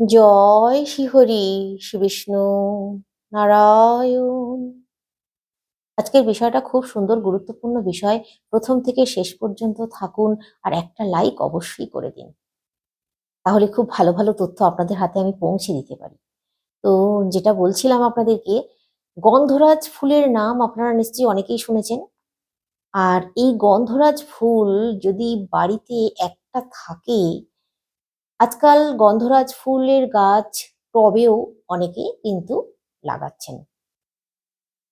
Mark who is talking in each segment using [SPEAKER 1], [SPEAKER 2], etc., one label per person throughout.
[SPEAKER 1] জয় শ্রীহরি শ্রী বিষ্ণু নারায়ণ। আজকের বিষয়টা খুব সুন্দর, গুরুত্বপূর্ণ বিষয়। প্রথম থেকে শেষ পর্যন্ত থাকুন আর একটা লাইক অবশ্যই করে দিন। তাহলে খুব ভালো ভালো তথ্য আপনাদের হাতে আমি পৌঁছে দিতে পারি। তো যেটা বলছিলাম আপনাদেরকে, গন্ধরাজ ফুলের নাম আপনারা নিশ্চয়ই অনেকেই শুনেছেন। আর এই গন্ধরাজ ফুল যদি বাড়িতে একটা থাকে আজকাল গন্ধরাজ ফুলের গাছ টবেও অনেকে কিন্তু লাগাচ্ছেন।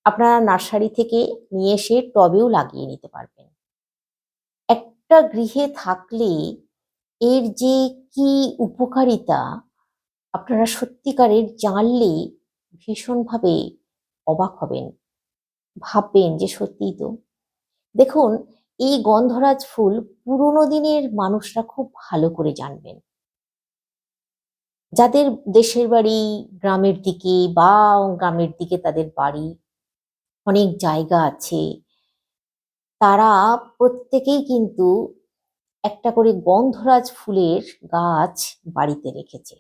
[SPEAKER 1] আপনারা নার্সারি থেকে নিয়ে এসে টবেও লাগিয়ে নিতে পারবেন। একটা গৃহে থাকলে এর যে কি উপকারিতা, আপনারা সত্যিকারের জানলে ভীষণভাবে অবাক হবেন, ভাববেন যে সত্যিই তো। দেখুন, এই গন্ধরাজ ফুল পুরোনো দিনের মানুষরা খুব ভালো করে জানবেন। যাদের দেশের বাড়ি গ্রামের দিকে বা গ্রামের দিকে তাদের বাড়ি অনেক জায়গা আছে, তারা প্রত্যেকেই কিন্তু একটা করে গন্ধরাজ ফুলের গাছ বাড়িতে রেখেছে।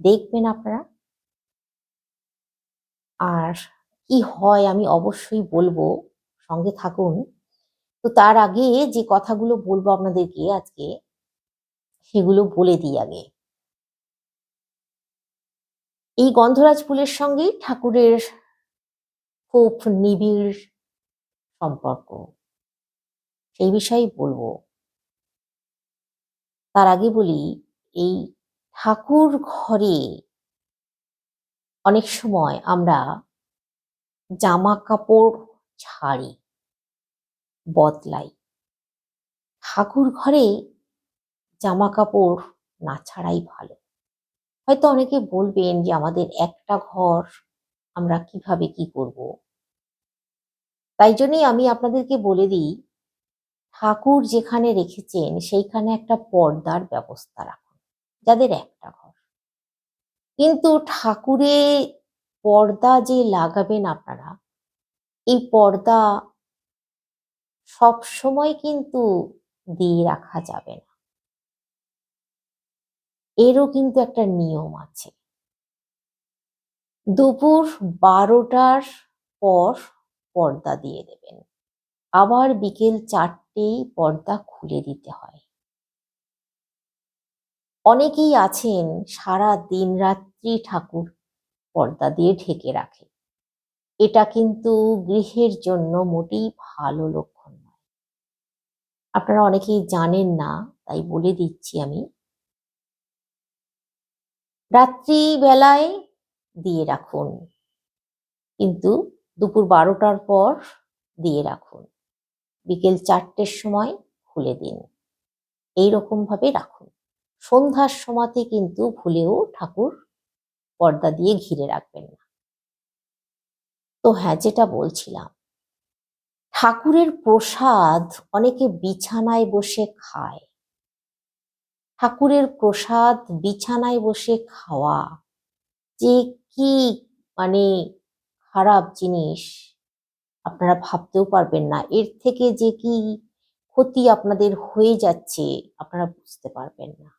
[SPEAKER 1] দেখবেন আপনারা। আর কি হয় আমি অবশ্যই বলব, সঙ্গে থাকুন। তো তার আগে যে কথাগুলো বলব আপনাদেরকে আজকে, সেগুলো বলে দিই আগে। এই গন্ধরাজ ফুলের সঙ্গে ঠাকুরের খুব নিবিড় সম্পর্ক। সেই বিষয়েই বলব। তার আগে বলি, এই ঠাকুর ঘরে অনেক সময় আমরা জামা কাপড় ছাড়ি, বদলাই। ঠাকুর ঘরে জামা কাপড় না ছাড়াই ভালো। হয়তো অনেকে বলবেন যে, আমাদের একটা ঘর, আমরা কীভাবে কি করব? তাই জন্যই আমি আপনাদেরকে বলে দিই, ঠাকুর যেখানে রেখেছেন, সেইখানে একটা পর্দার ব্যবস্থা রাখুন, যাদের একটা ঘর। কিন্তু ঠাকুরে পর্দা যে লাগাবেন আপনারা, এই পর্দা সব সময় কিন্তু দিয়ে রাখা যাবে না। এরও কিন্তু একটা নিয়ম আছে। দুপুর বারোটার পর পর্দা দিয়ে দেবেন। আবার বিকেল চারটেই পর্দা খুলে দিতে হয়। অনেকেই আছেন সারা দিন রাত্রি ঠাকুর পর্দা দিয়ে ঢেকে রাখে। এটা কিন্তু গৃহের জন্য মোটেই ভালো লক্ষণ নয়। আপনারা অনেকেই জানেন না, তাই বলে দিচ্ছি আমি। রাত্রি বেলায় দিয়ে রাখুন। কিন্তু দুপুর বারোটার পর দিয়ে রাখুন। বিকেল চারটের সময় খুলে দিন। এই রকম ভাবে রাখুন। সন্ধ্যার সময়তে কিন্তু ভুলেও ঠাকুর পর্দা দিয়ে ঘিরে রাখবেন না। তো হ্যাঁ যেটা বলছিলাম, ঠাকুরের প্রসাদ অনেকে বিছানায় বসে খায়। ঠাকুরের প্রসাদ বিছানায় বসে খাওয়া। যে কি মানে খারাপ জিনিস, আপনারা ভাবতেও পারবেন না। এর থেকে যে কি ক্ষতি আপনাদের হয়ে যাচ্ছে, আপনারা বুঝতে পারবেন না।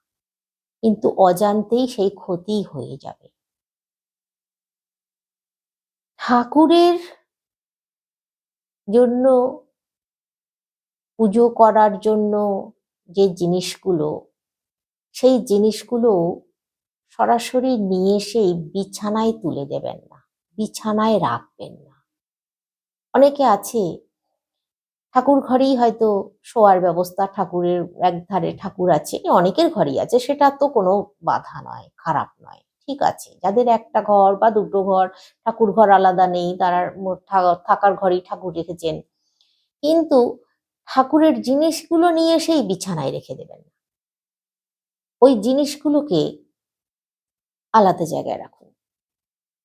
[SPEAKER 1] কিন্তু অজান্তেই সেই ক্ষতি হয়ে যাবে। ঠাকুরের জন্য, পুজো করার জন্য যে জিনিসগুলো সেই জিনিসগুলো সরাসরি নিয়ে এসেই বিছানায় তুলে দেবেন না, বিছানায় রাখবেন না। অনেকে আছে, ঠাকুর ঘরেই হয়তো শোয়ার ব্যবস্থা, ঠাকুরের এক ধারে ঠাকুর আছে, অনেকের ঘরেই আছে, সেটা তো কোনো বাধা নয়, খারাপ নয়, ঠিক আছে। যাদের একটা ঘর বা দুটো ঘর, ঠাকুর ঘর আলাদা নেই, তারা থাকার ঘরেই ঠাকুর রেখেছেন। কিন্তু ঠাকুরের জিনিসগুলো নিয়ে সেই বিছানায় রেখে দেবেন ওই জিনিসগুলোকে আলাদা জায়গায় রাখুন,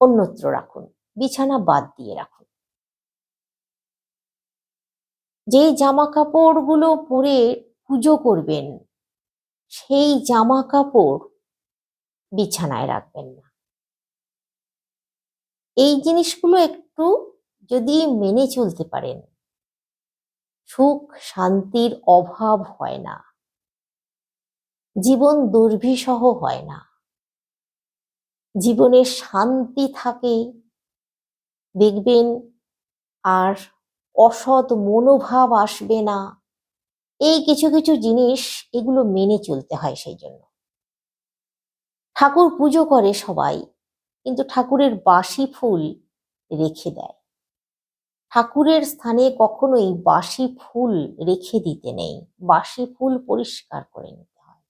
[SPEAKER 1] অন্যত্র রাখুন, বিছানা বাদ দিয়ে রাখুন। যে জামা কাপড়গুলো পরে পুজো করবেন, সেই জামা কাপড় বিছানায় রাখবেন না। এই জিনিসগুলো একটু যদি মেনে চলতে পারেন, সুখ শান্তির অভাব হয় না। জীবন দুর্বিষহ হয় না। জীবনে শান্তি থাকে, দেখবেন আর অসৎ মনোভাব আসবে না। এই কিছু কিছু জিনিস এগুলো মেনে চলতে হয় সেই জন্য। ঠাকুর পুজো করে সবাই, কিন্তু ঠাকুরের বাসি ফুল রেখে দেয়। ঠাকুরের স্থানে কখনোই বাসি ফুল রেখে দিতে নেই, বাসি ফুল পরিষ্কার করে নিতে হয়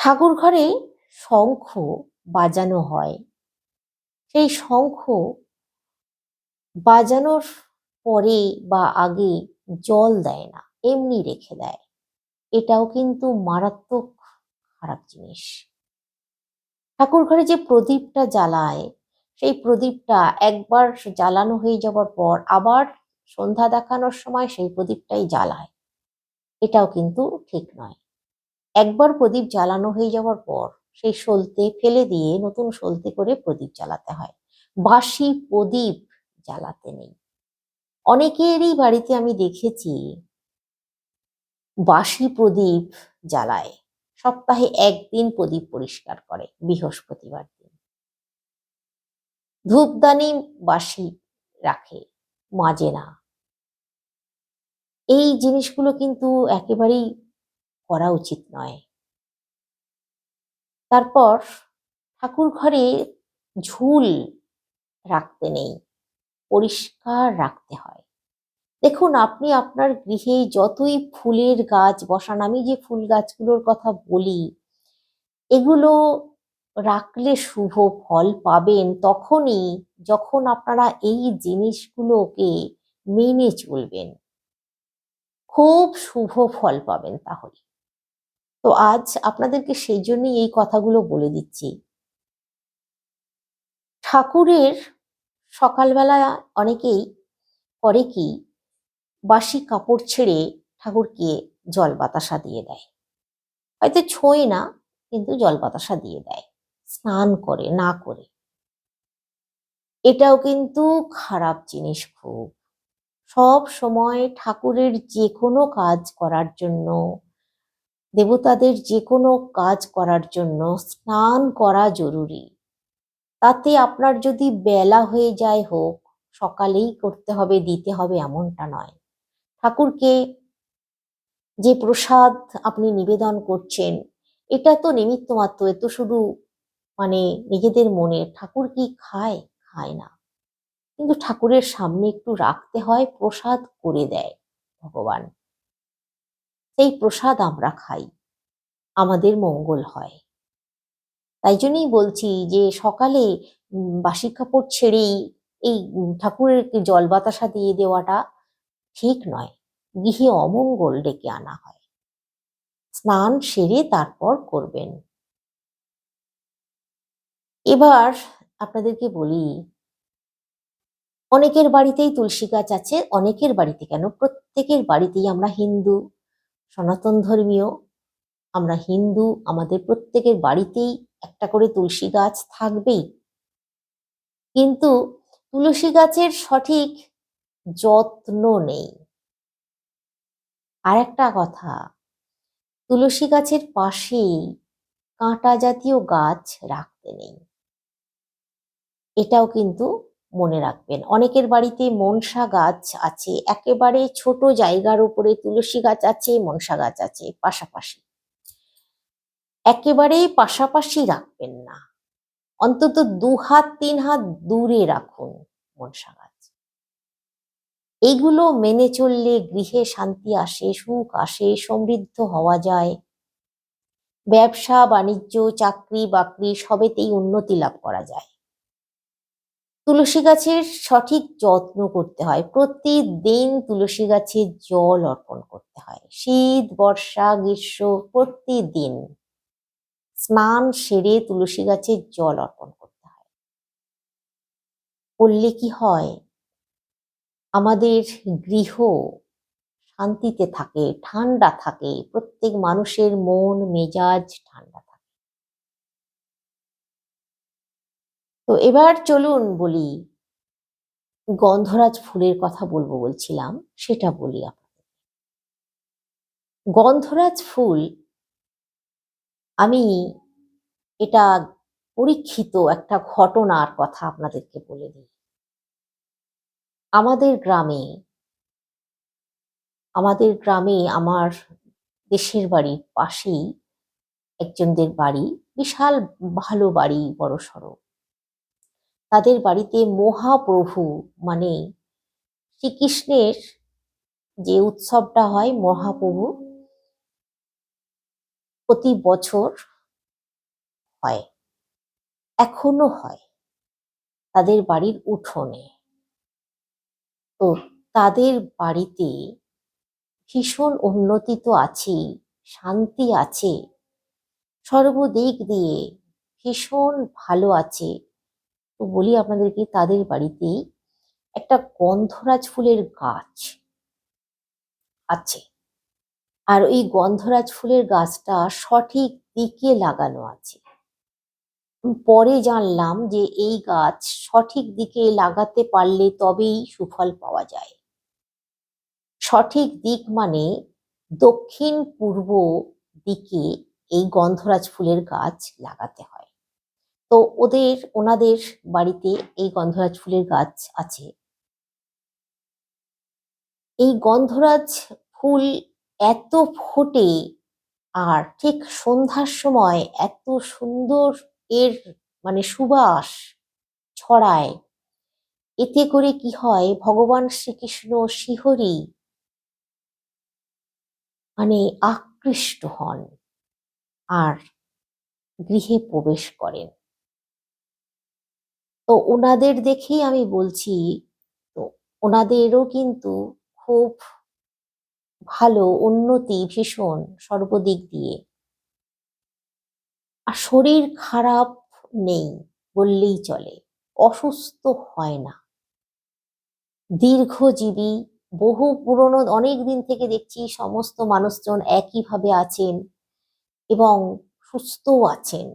[SPEAKER 1] ঠাকুর ঘরে শঙ্খ বাজানো হয়। সেই শঙ্খ বাজানোর পরে বা আগে জল দেয় না, এমনি রেখে দেয়। এটাও কিন্তু মারাত্মক খারাপ জিনিস। ঠাকুর ঘরে যে প্রদীপটা জ্বালায়, সেই প্রদীপটা একবার জ্বালানো হয়ে যাওয়ার পর আবার সন্ধ্যা দেখানোর সময় সেই প্রদীপটাই জ্বালায়। এটাও কিন্তু ঠিক নয়। একবার প্রদীপ জ্বালানো হয়ে যাওয়ার পর সেই সলতে ফেলে দিয়ে নতুন সলতে করে প্রদীপ জ্বালাতে হয়। বাসি প্রদীপ জ্বালাতে নেই। অনেকেরই বাড়িতে আমি দেখেছি বাসি প্রদীপ জ্বালায়। সপ্তাহে একদিন প্রদীপ পরিষ্কার করে বৃহস্পতিবার দিন। ধূপদানি বাসি রাখে, মাজে না। এই জিনিসগুলো কিন্তু একেবারেই করা উচিত নয়। তারপর ঠাকুর ঘরে ঝুল রাখতে নেই, পরিষ্কার রাখতে হয়। দেখুন, আপনি আপনার গৃহে যতই ফুলের গাছ বসান, আমি যে ফুল গাছগুলোর কথা বলি, এগুলো রাখলে শুভ ফল পাবেন তখনই যখন আপনারা এই জিনিসগুলোকে মেনে চলবেন। খুব শুভ ফল পাবেন তাহলে। তো আজ আপনাদেরকে সেই জন্যই এই কথাগুলো বলে দিচ্ছি। ঠাকুরের সকালবেলা অনেকেই করে কি, বাসি কাপড় ছেড়ে ঠাকুরকে জল বাতাসা দিয়ে দেয়। হয়তো ছোঁয় না, কিন্তু জল বাতাসা দিয়ে দেয়। স্নান করে, না করে। এটাও কিন্তু খারাপ জিনিস খুব। সব সময় ঠাকুরের যে কোনো কাজ করার জন্য দেবতাদের যে কোনো কাজ করার জন্য স্নান করা জরুরি। তাতে আপনার যদি বেলা হয়ে যায় হোক, সকালেই করতে হবে, দিতে হবে এমনটা নয়। ঠাকুরকে যে প্রসাদ আপনি নিবেদন করছেন, এটা তো নিমিত্ত মাত্র, এ তো শুধু মানে নিজেদের মনে। ঠাকুর কি খায়? খায় না। কিন্তু ঠাকুরের সামনে একটু রাখতে হয়, প্রসাদ করে দেয় ভগবান। সেই প্রসাদ আমরা খাই। আমাদের মঙ্গল হয়। তাই জন্যই বলছি যে সকালে বাসি কাপড় ছেড়েই এই ঠাকুরের জল বাতাসা দিয়ে দেওয়াটা ঠিক নয়, গৃহে অমঙ্গল ডেকে আনা হয়। স্নান সেরে তারপর করবেন। এবার আপনাদেরকে বলি, অনেকের বাড়িতেই তুলসী গাছ আছে, অনেকের বাড়িতে কেন? প্রত্যেকের বাড়িতেই আমরা হিন্দু। সনাতন ধর্মীয়, আমরা হিন্দু, আমাদের প্রত্যেকের বাড়িতেই একটা করে তুলসী গাছ থাকবেই। কিন্তু তুলসী গাছের সঠিক যত্ন নেই। আর একটা কথা, তুলসী গাছের পাশেই কাঁটা জাতীয় গাছ রাখতে নেই। এটাও কিন্তু মনে রাখবেন। অনেকের বাড়িতে মনসা গাছ আছে, একেবারে ছোট জায়গার উপরে তুলসী গাছ আছে, মনসা গাছ আছে, পাশাপাশি। একেবারেই পাশাপাশি রাখবেন না। অন্তত দু হাত, তিন হাত দূরে রাখুন মনসা গাছ। এইগুলো মেনে চললে গৃহে শান্তি আসে, সুখ আসে, সমৃদ্ধ হওয়া যায়। ব্যবসা, বাণিজ্য, চাকরি, বাকরি সবেতেই উন্নতি লাভ করা যায়। তুলসী গাছের সঠিক যত্ন করতে হয়। প্রতিদিন তুলসী গাছে জল অর্পণ করতে হয়। শীত, বর্ষা, গ্রীষ্ম প্রতিদিন স্নান সেরে তুলসী গাছে জল অর্পণ করতে হয়। করলে কি হয়? আমাদের গৃহ শান্তিতে থাকে, ঠান্ডা থাকে। প্রত্যেক মানুষের মন, মেজাজ ঠান্ডা থাকে তো এবার চলুন বলি, গন্ধরাজ ফুলের কথা বলব বলছিলাম, সেটা বলি আপনাদের। গন্ধরাজ ফুল, আমি এটা পরীক্ষিত একটা ঘটনার কথা আপনাদেরকে বলে দিই। আমাদের গ্রামে আমাদের গ্রামে আমার দেশের বাড়ির পাশেই একজনদের বাড়ি, বিশাল ভালো বাড়ি বড় সড়ো তাদের বাড়িতে মহাপ্রভু মানে শ্রীকৃষ্ণের যে উৎসবটা হয় মহাপ্রভু, প্রতি বছর হয়, এখনও হয় তাদের বাড়ির উঠোনে। তো তাদের বাড়িতে ভীষণ উন্নতি তো আছেই, শান্তি আছে, সর্বদিক দিয়ে ভীষণ ভালো আছে। তো বলি আপনাদেরকে, তাদের বাড়িতে একটা গন্ধরাজ ফুলের গাছ আছে। আর ওই গন্ধরাজ ফুলের গাছটা সঠিক দিকে লাগানো আছে। পরে জানলাম যে এই গাছ সঠিক দিকে লাগাতে পারলে তবেই সুফল পাওয়া যায়। সঠিক দিক মানে দক্ষিণ পূর্ব দিকে এই গন্ধরাজ ফুলের গাছ লাগাতে হয়। তো ওদের, ওনাদের বাড়িতে এই গন্ধরাজ ফুলের গাছ আছে। এই গন্ধরাজ ফুল এত ফোটে আর ঠিক সন্ধ্যার সময় এত সুন্দর এর মানে সুবাস ছড়ায়। এতে করে কি হয়? ভগবান শ্রীকৃষ্ণ শিহরি মানে আকৃষ্ট হন আর গৃহে প্রবেশ করেন। তো ওনাদের দেখেই আমি বলছি, তো ওনাদেরও কিন্তু খুব ভালো উন্নতি ভীষণ সর্বদিক দিয়ে। আর শরীর খারাপ নেই বললেই চলে, অসুস্থ হয় না। দীর্ঘজীবী, বহু পুরনো, অনেক দিন থেকে দেখছি সমস্ত মানুষজন একইভাবে আছেন এবং সুস্থও আছেন।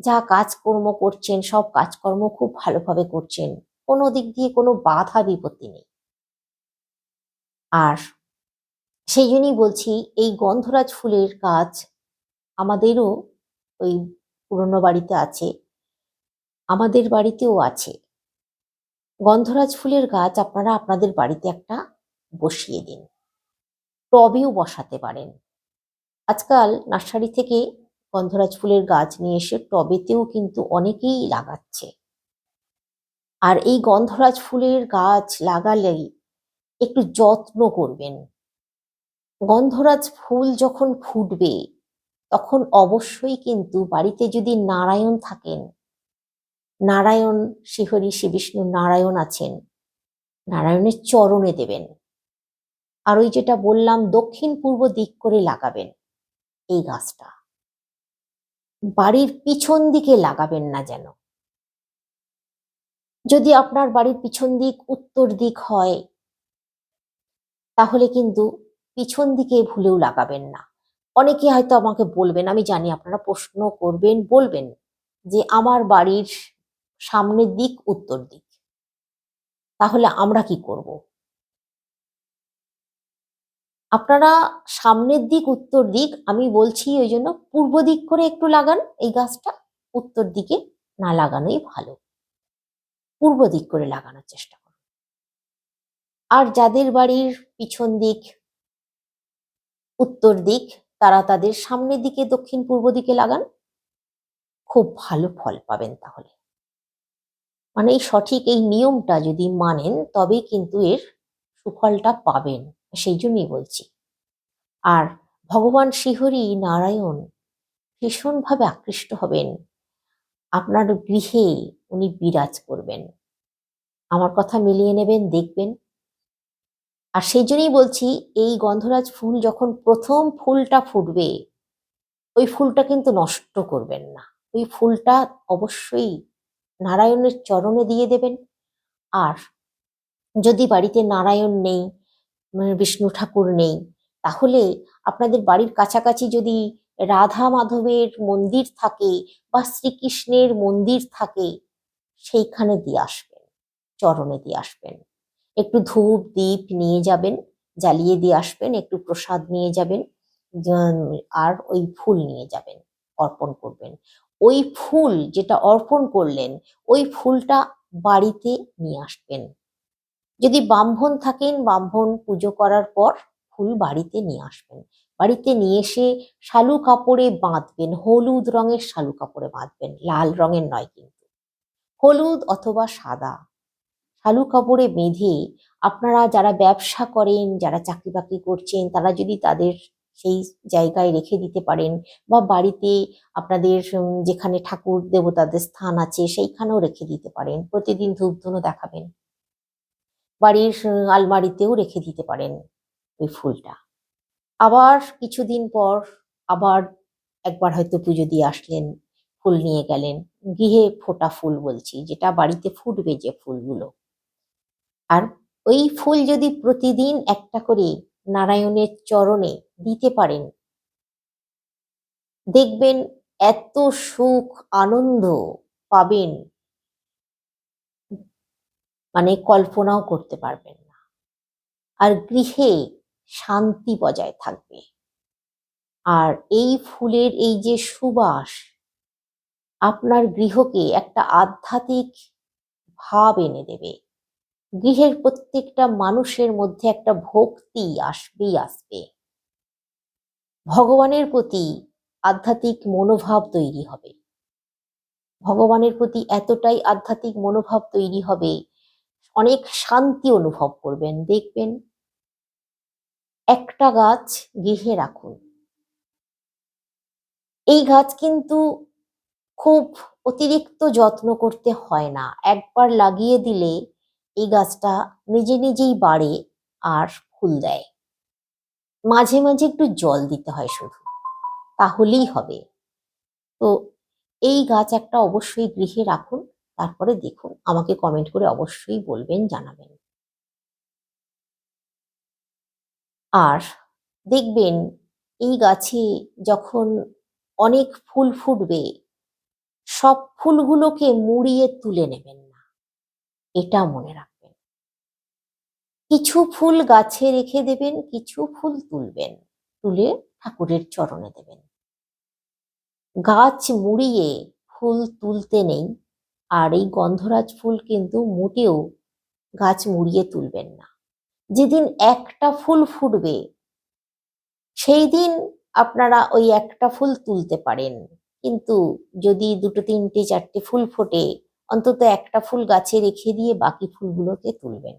[SPEAKER 1] যা কাজকর্ম করছেন, সব কাজকর্ম খুব ভালোভাবে করছেন। কোনো দিক দিয়ে কোনো বাধা, বিপত্তি নেই। আর সেই জন্যই বলছি, এই গন্ধরাজ ফুলের গাছ আমাদেরও ওই পুরনো বাড়িতে আছে, আমাদের বাড়িতেও আছে। গন্ধরাজ ফুলের গাছ আপনারা আপনাদের বাড়িতে একটা বসিয়ে দিন। টবেও বসাতে পারেন। আজকাল নার্সারি থেকে গন্ধরাজ ফুলের গাছ নিয়ে এসে টবেতেও কিন্তু অনেকেই লাগাচ্ছে। আর এই গন্ধরাজ ফুলের গাছ লাগালেই একটু যত্ন করবেন। গন্ধরাজ ফুল যখন ফুটবে, তখন অবশ্যই কিন্তু বাড়িতে যদি নারায়ণ থাকেন, নারায়ণ শিহরি শ্রী বিষ্ণু নারায়ণ আছেন, নারায়ণের চরণে দেবেন। আর ওই যেটা বললাম দক্ষিণ পূর্ব দিক করে লাগাবেন এই গাছটা। বাড়ির পিছন দিকে লাগাবেন না যেন। যদি আপনার বাড়ির পিছন দিক উত্তর দিক হয়, তাহলে কিন্তু পিছন দিকে ভুলেও লাগাবেন না। অনেকে হয়তো আমাকে বলবেন, আমি জানি আপনারা প্রশ্ন করবেন, বলবেন যে আমার বাড়ির সামনের দিক, উত্তর দিক। তাহলে আমরা কি করব? আপনারা সামনের দিক, উত্তর দিক, আমি বলছি ওই জন্য পূর্ব দিক করে একটু লাগান, এই গাছটা উত্তর দিকে না লাগানোই ভালো। পূর্ব দিক করে লাগানোর চেষ্টা করুন। আর যাদের বাড়ির পিছন দিক, উত্তর দিক, তারা তাদের সামনের দিকে, দক্ষিণ পূর্ব দিকে লাগান। খুব ভালো ফল পাবেন তাহলে। মানে এই সঠিক এই নিয়মটা যদি মানেন, তবেই কিন্তু এর সুফলটা পাবেন। সেই জন্যই বলছি। আর ভগবান শ্রীহরি নারায়ণ ভীষণভাবে আকৃষ্ট হবেন। আপনার গৃহে উনি বিরাজ করবেন। আমার কথা মিলিয়ে নেবেন, দেখবেন। আর সেই জন্যই বলছি, এই গন্ধরাজ ফুল যখন প্রথম ফুলটা ফুটবে, ওই ফুলটা কিন্তু নষ্ট করবেন না। ওই ফুলটা অবশ্যই নারায়ণের চরণে দিয়ে দেবেন। আর যদি বাড়িতে নারায়ণ নেই বিষ্ণু ঠাকুর নেই। তাহলে আপনাদের বাড়ির কাছাকাছি যদি রাধা মাধবের মন্দির থাকে বা শ্রীকৃষ্ণের মন্দির থাকে, সেইখানে দিয়ে আসবেন, চরণে দিয়ে আসবেন। একটু ধূপ দ্বীপ নিয়ে যাবেন, জ্বালিয়ে দিয়ে আসবেন, একটু প্রসাদ নিয়ে যাবেন আর ওই ফুল নিয়ে যাবেন, অর্পণ করবেন। ওই ফুল যেটা অর্পণ করলেন, ওই ফুলটা বাড়িতে নিয়ে আসবেন। যদি ব্রাহ্মণ থাকেন, ব্রাহ্মণ পুজো করার পর ফুল বাড়িতে নিয়ে আসবেন। বাড়িতে নিয়ে এসে শালু কাপড়ে বাঁধবেন, হলুদ রঙের শালু কাপড়ে বাঁধবেন, লাল রঙের নয় কিন্তু। হলুদ অথবা সাদা শালু কাপড়ে বেঁধে আপনারা যারা ব্যবসা করেন, যারা চাকরি বাকরি করছেন, তারা যদি তাদের সেই জায়গায় রেখে দিতে পারেন বা বাড়িতে আপনাদের যেখানে ঠাকুর দেবতাদের স্থান আছে, সেইখানেও রেখে দিতে পারেন। প্রতিদিন ধূপধুনো দেখাবেন। বাড়ির আলমারিতেও রেখে দিতে পারেন ওই ফুলটা। আবার কিছুদিন পর আবার একবার হয়তো পুজো দিয়ে আসলেন, ফুল নিয়ে গেলেন। গৃহে ফোটা ফুল বলছি, যেটা বাড়িতে ফুটবে যে ফুলগুলো। আর ওই ফুল যদি প্রতিদিন একটা করে নারায়ণের চরণে দিতে পারেন, দেখবেন এত সুখ, আনন্দ পাবেন মানে কল্পনাও করতে পারবেন না। আর গৃহে শান্তি বজায় থাকবে। আর এই ফুলের এই যে সুবাস, আপনার গৃহকে একটা আধ্যাত্মিক ভাব এনে দেবে। গৃহের প্রত্যেকটা মানুষের মধ্যে একটা ভক্তি আসবেই আসবে। ভগবানের প্রতি আধ্যাত্মিক মনোভাব তৈরি হবে। ভগবানের প্রতি এতটাই আধ্যাত্মিক মনোভাব তৈরি হবে অনেক শান্তি অনুভব করবেন। দেখবেন একটা গাছ গৃহে রাখুন। এই গাছ কিন্তু খুব অতিরিক্ত যত্ন করতে হয় না। একবার লাগিয়ে দিলে এই গাছটা নিজে নিজেই বাড়ে আর ফুল দেয়। মাঝে মাঝে একটু জল দিতে হয় শুধু। তাহলেই হবে। তো এই গাছ একটা অবশ্যই গৃহে রাখুন। তারপরে দেখুন, আমাকে কমেন্ট করে অবশ্যই বলবেন, জানাবেন। আর দেখবেন, এই গাছে যখন অনেক ফুল ফুটবে, সব ফুলগুলোকে মুড়িয়ে তুলে নেবেন না। এটা মনে রাখবেন। কিছু ফুল গাছে রেখে দেবেন, কিছু ফুল তুলবেন। তুলে ঠাকুরের চরণে দেবেন। গাছ মুড়িয়ে ফুল তুলতে নেই আর এই গন্ধরাজ ফুল কিন্তু মোটেও গাছ মুড়িয়ে তুলবেন না। যেদিন একটা ফুল ফুটবে, সেই দিন আপনারা ওই একটা ফুল তুলতে পারেন। কিন্তু যদি দুটো, তিনটে, চারটে ফুল ফোটে, অন্তত একটা ফুল গাছে রেখে দিয়ে বাকি ফুলগুলোকে তুলবেন।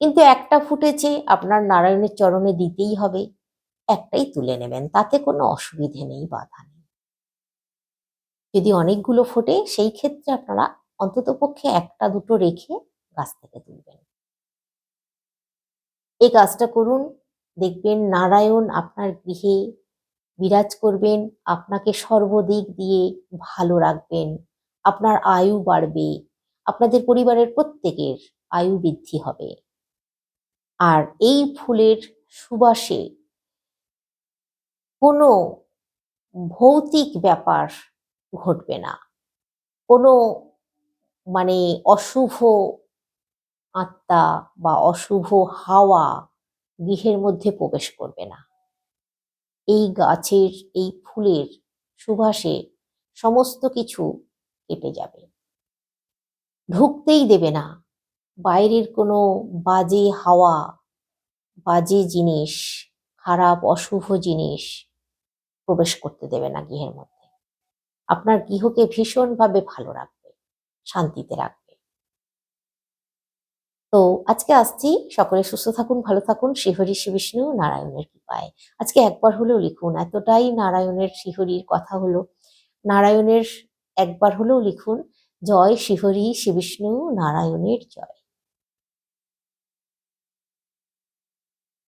[SPEAKER 1] কিন্তু একটা ফুটেছে, আপনার নারায়ণের চরণে দিতেই হবে, একটাই তুলে নেবেন, তাতে কোনো অসুবিধে নেই, বাধা নেই। যদি অনেকগুলো ফোটে, সেই ক্ষেত্রে আপনারা অন্তত পক্ষে একটা দুটো রেখে গাছ থেকে তুলবেন। এই কাজটা করুন, দেখবেন নারায়ণ আপনার গৃহে বিরাজ করবেন, আপনাকে সর্বদিক দিয়ে ভালো রাখবেন, আপনার আয়ু বাড়বে, আপনাদের পরিবারের প্রত্যেকের আয়ু বৃদ্ধি হবে। আর এই ফুলের সুবাসে কোনো ভৌতিক ব্যাপার ঘটবে না। কোনো মানে অশুভ আত্মা বা অশুভ হাওয়া গৃহের মধ্যে প্রবেশ করবে না। এই গাছের, এই ফুলের সুবাসে সমস্ত কিছু কেটে যাবে। ঢুকতেই দেবে না। বাইরের কোনো বাজে হাওয়া, বাজে জিনিস, খারাপ, অশুভ জিনিস প্রবেশ করতে দেবে না গৃহের মধ্যে। আপনার গৃহকে ভীষণভাবে ভালো রাখবে, শান্তিতে রাখবে। তো আজকে আসছি, সকলে সুস্থ থাকুন, ভালো থাকুন। শ্রীহরি শ্রী বিষ্ণু, নারায়ণের কৃপায়। আজকে একবার হলেও লিখুন, এতটাই নারায়ণের শ্রীহরির কথা হলো। নারায়ণের একবার হলেও লিখুন, জয় শ্রীহরি শ্রী বিষ্ণু, নারায়ণের জয়।